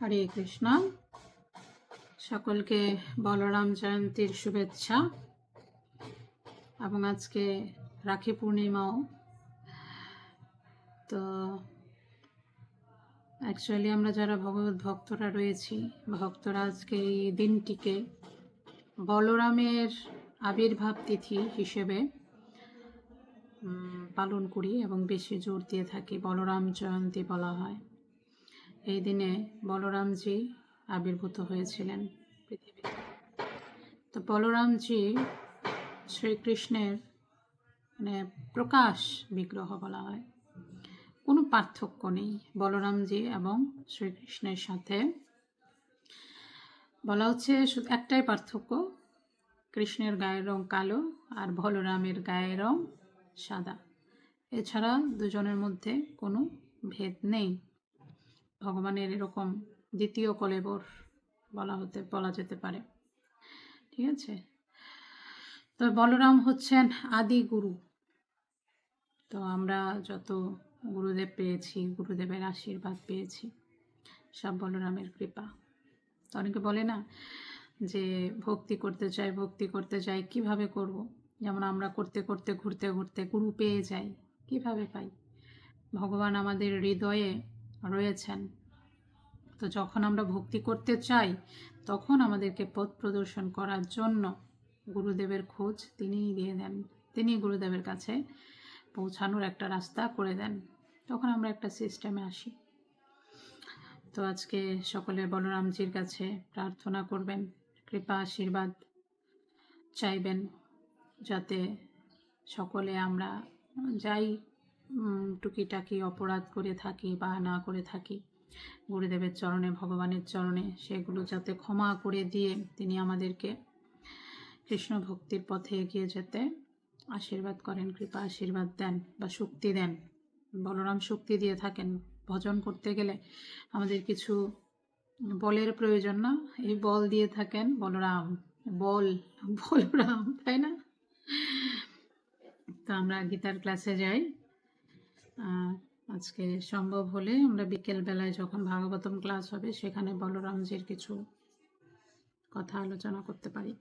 হরে কৃষ্ণ। সকলকে বলরাম জয়ন্তীর শুভেচ্ছা। এবং আজকে রাখি পূর্ণিমাও। তো অ্যাকচুয়ালি আমরা যারা ভগবত ভক্তরা রয়েছি, ভক্তরা আজকে এই দিনটিকে বলরামের আবির্ভাব তিথি হিসেবে পালন করি এবং বেশি জোর দিয়ে থাকি, বলরাম জয়ন্তী বলা হয়। এই দিনে বলরামজি আবির্ভূত হয়েছিলেন পৃথিবীতে। তো বলরামজি শ্রীকৃষ্ণের মানে প্রকাশ বিগ্রহ বলা হয়। কোনো পার্থক্য নেই বলরামজি এবং শ্রীকৃষ্ণের সাথে। বলা হচ্ছে শুধু একটাই পার্থক্য, কৃষ্ণের গায়ের রং কালো আর বলরামের গায়ের রং সাদা। এছাড়া দুজনের মধ্যে কোনো ভেদ নেই। ভগবানের এরকম দ্বিতীয় কলেবর বলা হতে, বলা যেতে পারে। ঠিক আছে? তো বলরাম হচ্ছেন আদি গুরু। তো আমরা যত গুরুদেব পেয়েছি, গুরুদেবের আশীর্বাদ পেয়েছি, সব বলরামের কৃপা। তো অনেকে বলে না যে ভক্তি করতে চাই, ভক্তি করতে চাই কীভাবে করব? যেমন আমরা করতে করতে, ঘুরতে ঘুরতে গুরু পেয়ে যাই, কীভাবে পাই? ভগবান আমাদের হৃদয়ে রয়েছেন। তো যখন আমরা ভক্তি করতে চাই, তখন আমাদেরকে পথ প্রদর্শন করার জন্য গুরুদেবের খোঁজ তিনিই দিয়ে দেন। তিনি গুরুদেবের কাছে পৌঁছানোর একটা রাস্তা করে দেন। তখন আমরা একটা সিস্টেমে আসি। তো আজকে সকলে বলরামজির কাছে প্রার্থনা করবেন, কৃপা, আশীর্বাদ চাইবেন, যাতে সকলে আমরা যাই টুকিটাকি অপরাধ করে থাকি বা না করে থাকি। গুরুদেবের চরণে, ভগবানের চরণে সেগুলো যাতে ক্ষমা করে দিয়ে তিনি আমাদেরকে কৃষ্ণ ভক্তির পথে এগিয়ে যেতে আশীর্বাদ করেন, কৃপা আশীর্বাদ দেন বা শক্তি দেন। বলরাম শক্তি দিয়ে থাকেন। ভজন করতে গেলে আমাদের কিছু বলের প্রয়োজন না। এই বল দিয়ে থাকেন বলরাম। বল, বলরাম, তাই না? তো আমরা গীতার ক্লাসে যাই। আজকে সম্ভব হলে আমরা বিকেল বেলায় যখন ভাগবতম ক্লাস হবে, সেখানে বলরামজির কিছু কথা আলোচনা করতে পারি।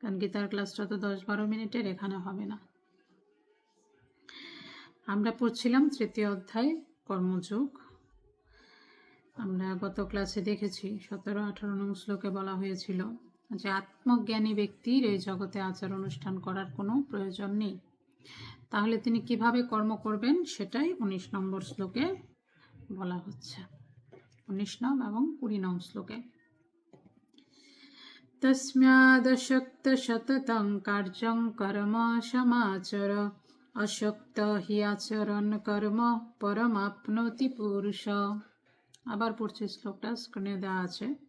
কারণ গীতার ক্লাসটা তো দশ বারো মিনিটের, এখানে হবে না। আমরা পড়ছিলাম তৃতীয় অধ্যায়, কর্মযোগ। আমরা গত ক্লাসে দেখেছি, সতেরো আঠারো নং শ্লোকে বলা হয়েছিল যে, আত্মজ্ঞানী ব্যক্তির এই জগতে আচার অনুষ্ঠান করার কোনো প্রয়োজন নেই। তাহলে তিনি কীভাবে কর্ম করবেন সেটাই উনিশ নম্বর শ্লোকে বলা হচ্ছে। উনিশ নম এবং কুড়ি নং শ্লোকে। তস্মাদশক্ত শততং কার্যং কর্ম সমাচর, অশক্ত হি আচরণ কর্ম পরমাপ্নোতি পুরুষ। আবার পড়ছে শ্লোকটা, স্ক্রিনে দেওয়া আছে।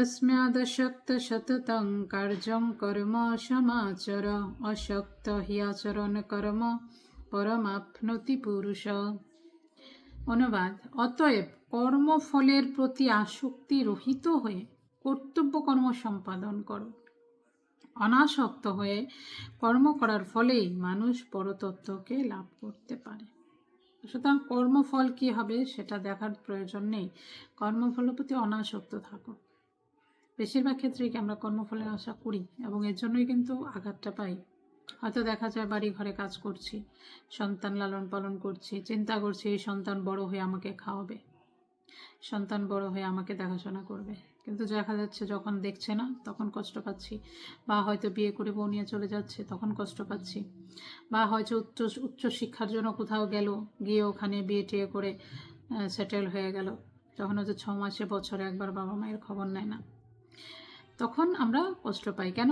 তস্মাদশক্ত শততং কার্যং কর্ম সমাচর অশক্ত হি আচরণ কর্ম পরমাপ্নোতি পুরুষ অনুবাদ, অতএব কর্মফলের প্রতি আসক্তি রহিত হয়ে কর্তব্য কর্ম সম্পাদন করো। অনাসক্ত হয়ে কর্ম করার ফলেই মানুষ পরতত্ত্বকে লাভ করতে পারে। সুতরাং কর্মফল কি হবে সেটা দেখার প্রয়োজন নেই। কর্মফলের প্রতি অনাসক্ত থাকো। বেশিরভাগ ক্ষেত্রেই আমরা কর্মফলের আশা করি এবং এর জন্যই কিন্তু আঘাতটা পাই। হয়তো দেখা যায় বাড়ি ঘরে কাজ করছি, সন্তান লালন পালন করছি, চিন্তা করছি এই সন্তান বড় হয়ে আমাকে খাওয়াবে, সন্তান বড় হয়ে আমাকে দেখাশোনা করবে। কিন্তু দেখা যাচ্ছে যখন দেখছে না, তখন কষ্ট পাচ্ছি। বা হয়তো বিয়ে করে বউ নিয়ে চলে যাচ্ছে, তখন কষ্ট পাচ্ছি। বা হয়তো উচ্চ উচ্চ শিক্ষার জন্য কোথাও গেল, গিয়ে ওখানে বিয়ে টিয়ে করে সেটেল হয়ে গেল। তখন হচ্ছে ছ মাসে, বছরে একবার বাবা মায়ের খবর নেয় না। তখন আমরা কষ্ট পাই। কেন?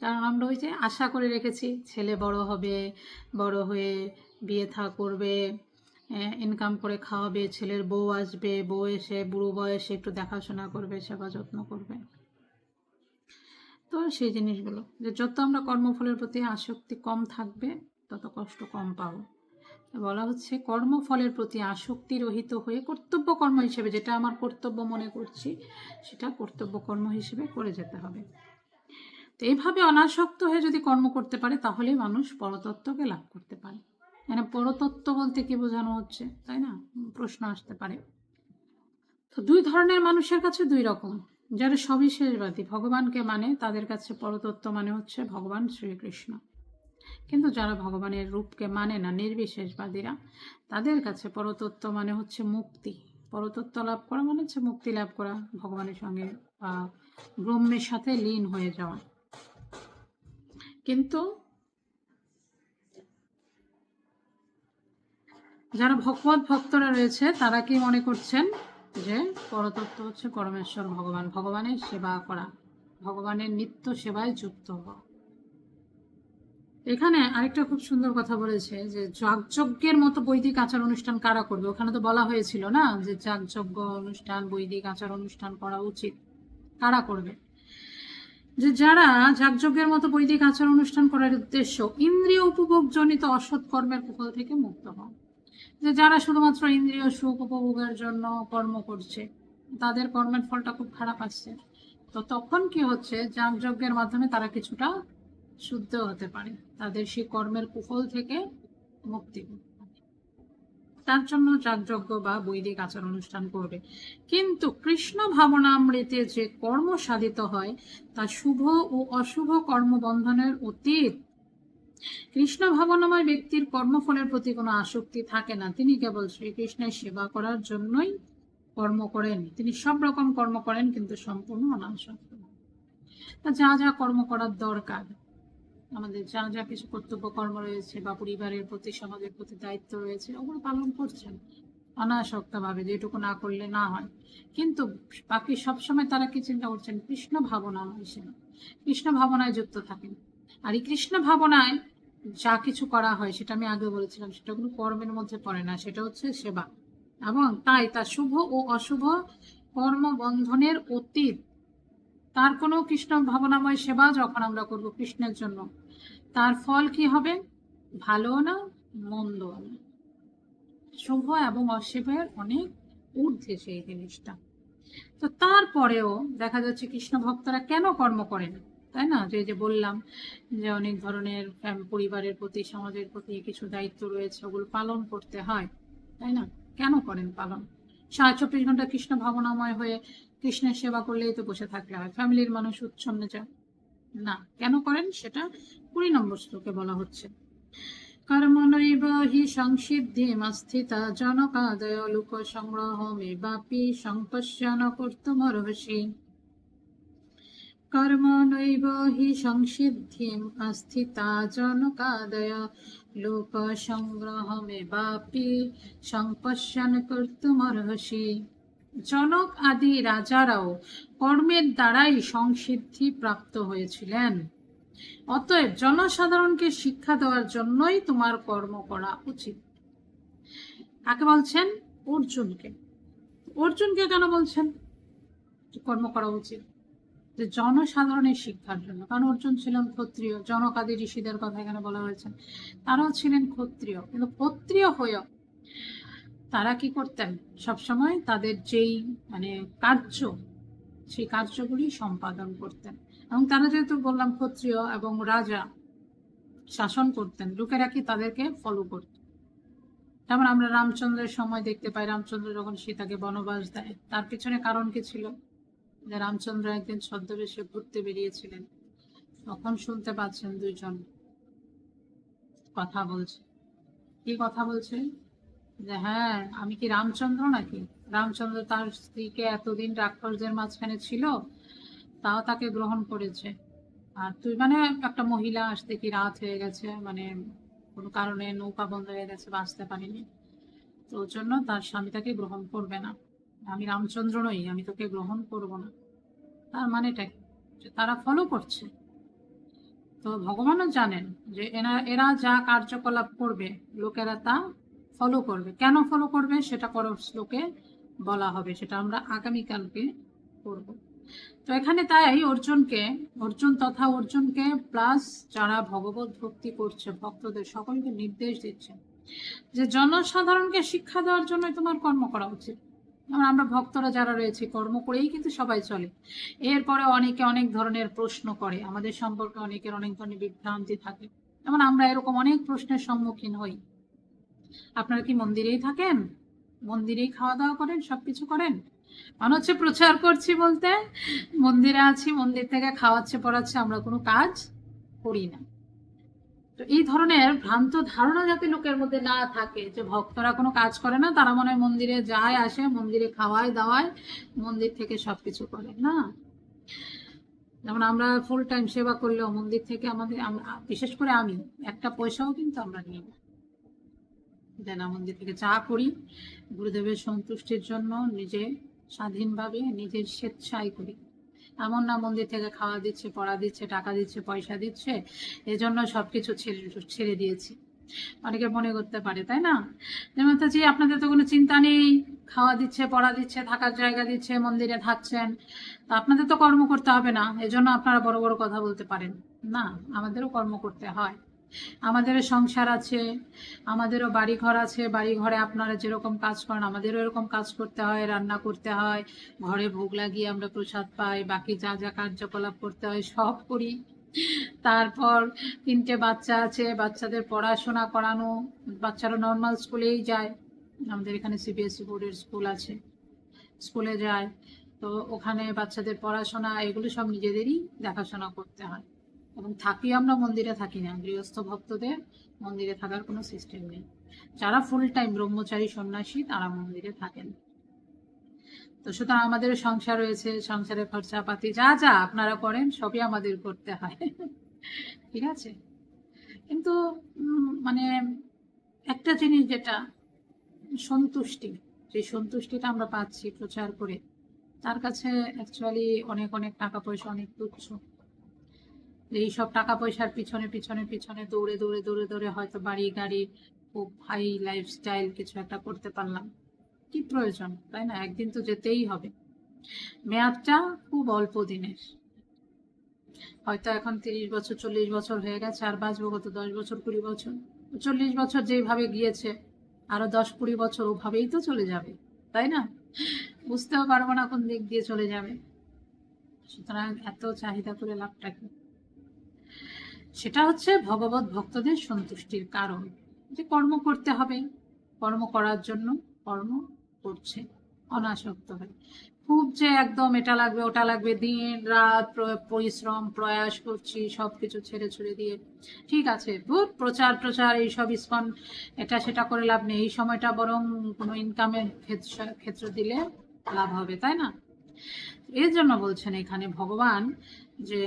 কারণ আমরা ওই যে আশা করে রেখেছি, ছেলে বড় হবে, বড় হয়ে বিয়ে থা করবে ইনকাম করে খাওয়াবে, ছেলের বউ আসবে, বউ এসে, বুড়ো বয়সে একটু দেখাশোনা করবে, সেবা যত্ন করবে। তো সেই জিনিসগুলো, যে যত আমরা কর্মফলের প্রতি আসক্তি কম থাকবে, তত কষ্ট কম পাবো। বলা হচ্ছে কর্মফলের প্রতি আসক্তি রহিত হয়ে কর্তব্য কর্ম হিসেবে যেটা আমার কর্তব্য মনে করছি, সেটা কর্তব্য কর্ম হিসেবে করে যেতে হবে। তো এইভাবে অনাসক্ত হয়ে যদি কর্ম করতে পারে তাহলেই মানুষ পরতত্ত্বকে লাভ করতে পারে। মানে পরতত্ত্ব বলতে কি বোঝানো হচ্ছে, তাই না? প্রশ্ন আসতে পারে। তো দুই ধরনের মানুষের কাছে দুই রকম। যারা সবিশেষবাদী, ভগবানকে মানে তাদের কাছে পরতত্ত্ব মানে হচ্ছে ভগবান শ্রীকৃষ্ণ। কিন্তু যারা ভগবানের রূপকে মানে না, নির্বিশেষবাদীরা, তাদের কাছে পরতত্ত্ব মানে হচ্ছে মুক্তি। পরতত্ত্ব লাভ করা মানে হচ্ছে মুক্তি লাভ করা, ভগবানের সঙ্গে, বা ব্রহ্মের সাথে লীন হয়ে যাওয়া। কিন্তু যারা ভগবত ভক্তরা রয়েছে, তারা কি মনে করছেন যে পরতত্ত্ব হচ্ছে পরমেশ্বর ভগবান? ভগবানের সেবা করা, ভগবানের নিত্য সেবায় যুক্ত হওয়া। এখানে আরেকটা খুব সুন্দর কথা বলেছে যে যাগযজ্ঞের মতো বৈদিক আচার অনুষ্ঠান কারা করবে? ওখানে তো বলা হয়েছিল না যে যাগযজ্ঞ অনুষ্ঠান, বৈদিক আচার অনুষ্ঠান করা উচিত। কারা করবে? যে যারা যাগযজ্ঞের মতো বৈদিক আচার অনুষ্ঠান করার উদ্দেশ্য ইন্দ্রিয় উপভোগ জনিত অসৎ কর্মের কুফল থেকে মুক্ত হওয়া। যে যারা শুধুমাত্র ইন্দ্রিয় সুখ উপভোগের জন্য কর্ম করছে, তাদের কর্মের ফলটা খুব খারাপ আসছে। তো তখন কি হচ্ছে? যাগযজ্ঞের মাধ্যমে তারা কিছুটা শুদ্ধ হতে পারে। তাদের সেই কর্মের কুফল থেকে মুক্তি। তার জন্য যাগযজ্ঞ বা বৈদিক আচার অনুষ্ঠান করবে। কিন্তু কৃষ্ণ ভাবনামৃতে যে কর্ম সাধিত হয়, তা শুভ ও অশুভ কর্মবন্ধনের অতীত। কৃষ্ণ ভাবনাময় ব্যক্তির কর্মফলের প্রতি কোনো আসক্তি থাকে না। তিনি কেবল শ্রীকৃষ্ণের সেবা করার জন্যই কর্ম করেন। তিনি সব রকম কর্ম করেন, কিন্তু সম্পূর্ণ অনাসক্ত। যা যা কর্ম করার দরকার আমাদের যা যা কিছু কর্তব্য কর্ম রয়েছে বা পরিবারের প্রতি, সমাজের প্রতি দায়িত্ব রয়েছে, ওগুলো পালন করছেন। অনাসক্ত ভাবে যেটুকু না করলে না হয়। কিন্তু বাকি সবসময় তারা কি চিন্তা করছেন? কৃষ্ণ ভাবনা হিসেবে কৃষ্ণ ভাবনায় যুক্ত থাকেন। আর এই কৃষ্ণ ভাবনায় যা কিছু করা হয়, সেটা আমি আগে বলেছিলাম, সেটা কোনো কর্মের মধ্যে পড়ে না, সেটা হচ্ছে সেবা। এবং তাই তা শুভ ও অশুভ কর্মবন্ধনের অতীত তার কোনো কৃষ্ণ ভাবনাময় সেবা যখন আমরা করব কৃষ্ণের জন্য, তার ফল কি হবে? ভালো না মন্দ? না শুভ এবং অশুভের অনেক ঊর্ধ্বে সেই জিনিসটা। তো তারপরেও দেখা যাচ্ছে কৃষ্ণ ভক্তরা কেন কর্ম করেন? তাই না? যে যে বললাম যে অনেক ধরনের পরিবারের প্রতি, সমাজের প্রতি কিছু দায়িত্ব রয়েছে, ওগুলো পালন করতে হয়। তাই না? কেন করেন পালন? সাড়ে চব্বিশ ঘণ্টা কৃষ্ণ ভাবনাময় হয়ে কৃষ্ণের সেবা করলেই তো বসে থাকলে হয়। ফ্যামিলির মানুষ উচ্ছন্নে যায় না, কেন করেন? সেটা কুড়ি নম্বর শ্লোকে বলা হচ্ছে। কর্মনৈব হি সংসিদ্ধিমস্থিতা জনকাদয় লোক সংগ্রহমেবাপি সংপশ্যন কর্তুমর্হসি কর্মনৈব হি সংসিদ্ধিম অস্থিতা জনকাদয় লোক সংগ্রহমেবাপি সংপশ্যন কর্তুমর্হসি জনক আদি রাজারাও কর্মের দ্বারাই সংসিদ্ধি প্রাপ্ত হয়েছিলেন। অতএব জনসাধারণকে শিক্ষা দেওয়ার জন্যই তোমার কর্ম করা উচিত। কাকে বলছেন? অর্জুনকে। অর্জুনকে কেন বলছেন? কর্ম করা উচিত। যে জনসাধারণের শিক্ষার জন্য, কারণ অর্জুন ছিলেন ক্ষত্রিয় জনকাদি ঋষিদের কথা এখানে বলা হয়েছে। তারাও ছিলেন ক্ষত্রিয়, কিন্তু ক্ষত্রিয় হয়েও তারা কি করতেন? সবসময় তাদের যেই মানে কার্য, সেই কার্যগুলি সম্পাদন করতেন। এবং তারা যেহেতু বললাম ক্ষত্রিয় এবং রাজা, শাসন করতেন, লোকেরা কি তাদেরকে ফলো করত? যেমন আমরা রামচন্দ্রের সময় দেখতে পাই, রামচন্দ্র যখন সীতাকে বনবাস দেয়, তার পিছনে কারণ কি ছিল? রামচন্দ্র একদিন ছদ্মবেশে ঘুরতে বেরিয়েছিলেন। তখন শুনতে পাচ্ছেন দুইজন কথা বলছে। কি কথা বলছে যে হ্যাঁ আমি কি রামচন্দ্র নাকি? রামচন্দ্র তার স্ত্রীকে এতদিন রাক্ষসদের মাঝখানে ছিল, তাও তাকে গ্রহণ করেছে। আর তুই মানে একটা মহিলা, আসতে কি রাত হয়ে গেছে? মানে কোনো কারণে নৌকা বন্ধ হয়ে গেছে, বাঁচতে পারিনি। তো জন্য তার স্বামী তাকে গ্রহণ করবে না। আমি রামচন্দ্র নই, আমি তোকে গ্রহণ করব না। তার মানেটা? যে তারা ফলো করছে। তো ভগবানও জানেন যে এরা এরা যা কার্যকলাপ করবে, লোকেরা তা ফলো করবে। কেন ফলো করবে সেটা পরের শ্লোকে বলা হবে, সেটা আমরা আগামীকালকে করব তো এখানে তাই অর্জুনকে, অর্জুন তথা অর্জুনকে প্লাস যারা ভগবত ভক্তি করছে, ভক্তদের সকলকে নির্দেশ দিচ্ছে যে জনসাধারণকে শিক্ষা দেওয়ার জন্য তোমার কর্ম করা উচিত। যেমন আমরা ভক্তরা যারা রয়েছে, কর্ম করেই কিন্তু সবাই চলে। এরপরে অনেকে অনেক ধরনের প্রশ্ন করে, আমাদের সম্পর্কে অনেকের অনেক ধরনের বিভ্রান্তি থাকে। যেমন আমরা এরকম অনেক প্রশ্নের সম্মুখীন হই। আপনারা কি মন্দিরেই থাকেন? মন্দিরেই খাওয়া দাওয়া করেন? সবকিছু করেন? মনে হচ্ছে প্রচার করছি বলতে? মন্দিরে আছি, মন্দির থেকে খাওয়াচ্ছে, পড়াচ্ছে, আমরা কোনো কাজ করি না। তো এই ধরনের ভ্রান্ত ধারণা যাতে লোকের মধ্যে না থাকে, যে ভক্তরা কোনো কাজ করে না, তারা মনে মন্দিরে যায়, আসে, মন্দিরে খাওয়ায়, দাওয়ায়, মন্দির থেকে সবকিছু করে, না? যেমন আমরা ফুল টাইম সেবা করলেও মন্দির থেকে আমাদের বিশেষ করে আমি, একটা পয়সাও কিন্তু আমরা নিই না। দেনা মন্দির থেকে চা করি, গুরুদেবের সন্তুষ্টির জন্য নিজে স্বাধীনভাবে নিজের স্বেচ্ছায় করি। এমন না মন্দির থেকে খাওয়া দিচ্ছে, পড়া দিচ্ছে, টাকা দিচ্ছে, পয়সা দিচ্ছে, এজন্য সব কিছু ছেড়ে ছেড়ে দিয়েছি। অনেকে মনে করতে পারে, তাই না? যেমন যে আপনাদের তো কোনো চিন্তা নেই, খাওয়া দিচ্ছে, পড়া দিচ্ছে, থাকার জায়গা দিচ্ছে, মন্দিরে থাকছেন। তা আপনাদের তো কর্ম করতে হবে না, এজন্য আপনারা বড় বড় কথা বলতে পারেন। না, আমাদেরও কর্ম করতে হয়। আমাদেরও সংসার আছে, আমাদেরও বাড়ি ঘর আছে বাড়ি ঘরে আপনারা যেরকম কাজ করেন, আমাদেরও এরকম কাজ করতে হয়, রান্না করতে হয়, ঘরে ভোগ লাগিয়ে আমরা প্রসাদ পাই, বাকি যা যা কার্যকলাপ করতে হয় সব করি। তারপর তিনটে বাচ্চা আছে, বাচ্চাদের পড়াশোনা করানো, বাচ্চারা নর্মাল স্কুলেই যায়, আমাদের এখানে সিবিএসই বোর্ডের স্কুল আছে স্কুলে যায়, তো ওখানে বাচ্চাদের পড়াশোনা, এগুলো সব নিজেদেরই দেখাশোনা করতে হয়। এবং থাকি আমরা, মন্দিরে থাকি না। গৃহস্থ ভক্তদের মন্দিরে থাকার কোনো সিস্টেম নেই। যারা ফুল টাইম ব্রহ্মচারী সন্ন্যাসী, তারা মন্দিরে থাকেন। তো সুতরাং আমাদের সংসার রয়েছে, সংসারের খরচাপাতি যা যা আপনারা করেন, সবই আমাদের করতে হয়। ঠিক আছে? কিন্তু মানে একটা জিনিস যেটা সন্তুষ্টি, যে সন্তুষ্টিটা আমরা পাচ্ছি প্রচার করে, তার কাছে অ্যাকচুয়ালি অনেক অনেক টাকা পয়সা, অনেক তুচ্ছ। এই সব টাকা পয়সার পিছনে পিছনে পিছনে দৌড়ে দৌড়ে দৌড়ে দৌড়ে হয়তো বাড়ি, গাড়ি, খুব হাই লাইফস্টাইল কিছু একটা করতে পারলাম। কি প্রয়োজন, তাই না? একদিন তো যেতেই হবে। মেয়াদটা খুব অল্প দিনের। হয়তো এখন তিরিশ বছর, চল্লিশ বছর হয়ে গেছে, আর বাঁচবো কত? দশ বছর, কুড়ি বছর? চল্লিশ বছর যেভাবে গিয়েছে, আরও দশ, কুড়ি বছর ওভাবেই তো চলে যাবে, তাই না? বুঝতেও পারব না কোন দিক দিয়ে চলে যাবে। সুতরাং এত চাহিদা করে লাভটা কি? সেটা হচ্ছে ভগবত ভক্তদের সন্তুষ্টির কারণ, যে কর্ম করতে হবে, কর্ম করার জন্য কর্ম করছে, অনাসক্ত হয়ে। খুব যে একদম এটা লাগবে, ওটা লাগবে, দিন রাত পরিশ্রম, প্রয়াস করছি সব কিছু ছেড়ে ছুড়ে দিয়ে। ঠিক আছে প্রচার প্রচার, এইসব ইস্কন, এটা সেটা করে লাভ নেই। এই সময়টা বরং কোনো ইনকামের ক্ষেত্র দিলে লাভ হবে, তাই না? এর জন্য বলছেন এখানে ভগবান যে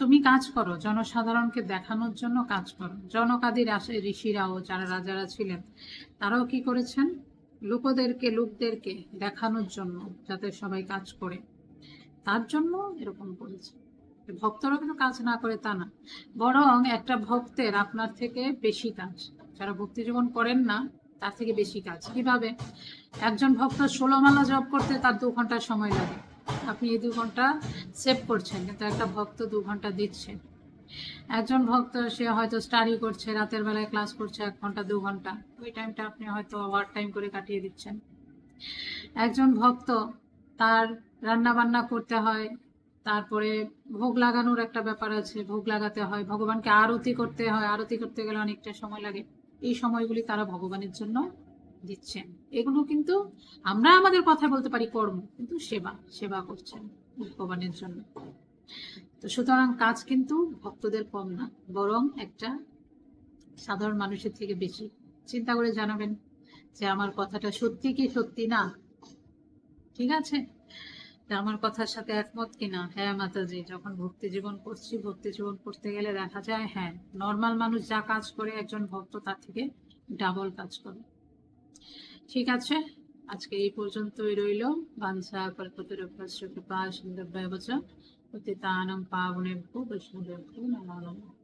তুমি কাজ করো, জনসাধারণকে দেখানোর জন্য কাজ করো। জনকাদির আসে ঋষিরাও যারা রাজারা ছিলেন, তারাও কি করেছেন? লোকদেরকে লোকদেরকে দেখানোর জন্য যাতে সবাই কাজ করে। তার জন্য এরকম করেছে। ভক্তরা কিন্তু কাজ না করে তা না। বরং একটা ভক্তের আপনার থেকে বেশি কাজ। যারা ভক্তি জীবন করেন না, তার থেকে বেশি কাজ। কীভাবে? একজন ভক্ত ষোলো মালা জপ করতে তার দু ঘণ্টা সময় লাগে। আপনি এই দু ঘণ্টা সেভ করছেন, কিন্তু একটা ভক্ত দু ঘণ্টা দিচ্ছে। একজন ভক্ত, সে হয়তো স্টাডি করছে, রাতের বেলায় ক্লাস করছে এক ঘণ্টা, দু ঘণ্টা। ওই টাইমটা আপনি হয়তো ওভার টাইম করে কাটিয়ে দিচ্ছেন। একজন ভক্ত, তার রান্না বান্না করতে হয়, তারপরে ভোগ লাগানোর একটা ব্যাপার আছে, ভোগ লাগাতে হয়, ভগবানকে আরতি করতে হয়, আরতি করতে গেলে অনেকটা সময় লাগে। এই সময়গুলি তারা ভগবানের জন্য দিচ্ছেন। এগুলো কিন্তু আমরা আমাদের কথা বলতে পারি কর্ম, কিন্তু সেবা সেবা করছেন ভগবানের জন্য। তো সুতরাং কাজ কিন্তু ভক্তদের কম না, বরং একটা সাধারণ মানুষের থেকে বেশি। চিন্তা করে জানাবেন যে আমার কথাটা সত্যি কি সত্যি না? ঠিক আছে? আমার কথার সাথে একমত কিনা? হ্যাঁ মাতাজি, যখন ভক্তি জীবন করছি, ভক্তি জীবন করতে গেলে দেখা যায় হ্যাঁ নর্মাল মানুষ যা কাজ করে, একজন ভক্ত তার থেকে ডাবল কাজ করে। ঠিক আছে। আজকে এই পর্যন্তই রইল। বাঞ্ছা কল্পতরূপ কৃপা সুন্দর ব্যবচ। অতি তানম পাবনে ভূ বৈষ্ণবে ভূ নমো নমঃ